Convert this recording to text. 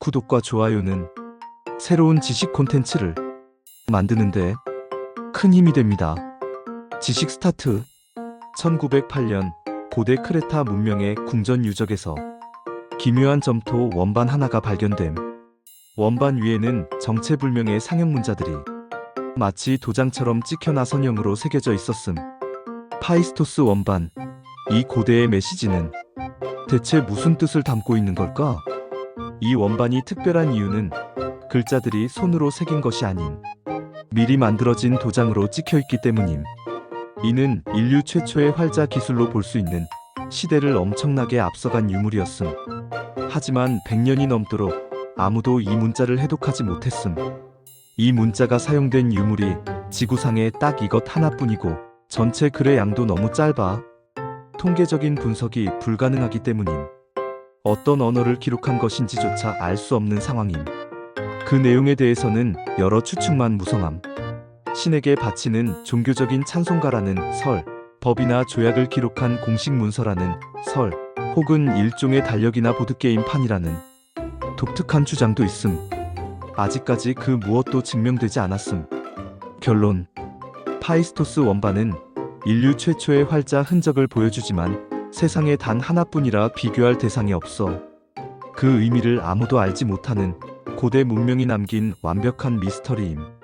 구독과 좋아요는 새로운 지식 콘텐츠를 만드는데 큰 힘이 됩니다. 지식 스타트 1908년 고대 크레타 문명의 궁전 유적에서 기묘한 점토 원반 하나가 발견됨. 원반 위에는 정체불명의 상형 문자들이 마치 도장처럼 찍혀나 선형으로 새겨져 있었음. 파이스토스 원반. 이 고대의 메시지는 대체 무슨 뜻을 담고 있는 걸까? 이 원반이 특별한 이유는 글자들이 손으로 새긴 것이 아닌 미리 만들어진 도장으로 찍혀 있기 때문임. 이는 인류 최초의 활자 기술로 볼 수 있는 시대를 엄청나게 앞서간 유물이었음. 하지만 100년이 넘도록 아무도 이 문자를 해독하지 못했음. 이 문자가 사용된 유물이 지구상에 딱 이것 하나뿐이고 전체 글의 양도 너무 짧아 통계적인 분석이 불가능하기 때문임. 어떤 언어를 기록한 것인지조차 알 수 없는 상황임. 그 내용에 대해서는 여러 추측만 무성함. 신에게 바치는 종교적인 찬송가라는 설, 법이나 조약을 기록한 공식 문서라는 설, 혹은 일종의 달력이나 보드게임판이라는 독특한 주장도 있음. 아직까지 그 무엇도 증명되지 않았음. 결론. 파이스토스 원반은 인류 최초의 활자 흔적을 보여주지만 세상에 단 하나뿐이라 비교할 대상이 없어. 그 의미를 아무도 알지 못하는 고대 문명이 남긴 완벽한 미스터리임.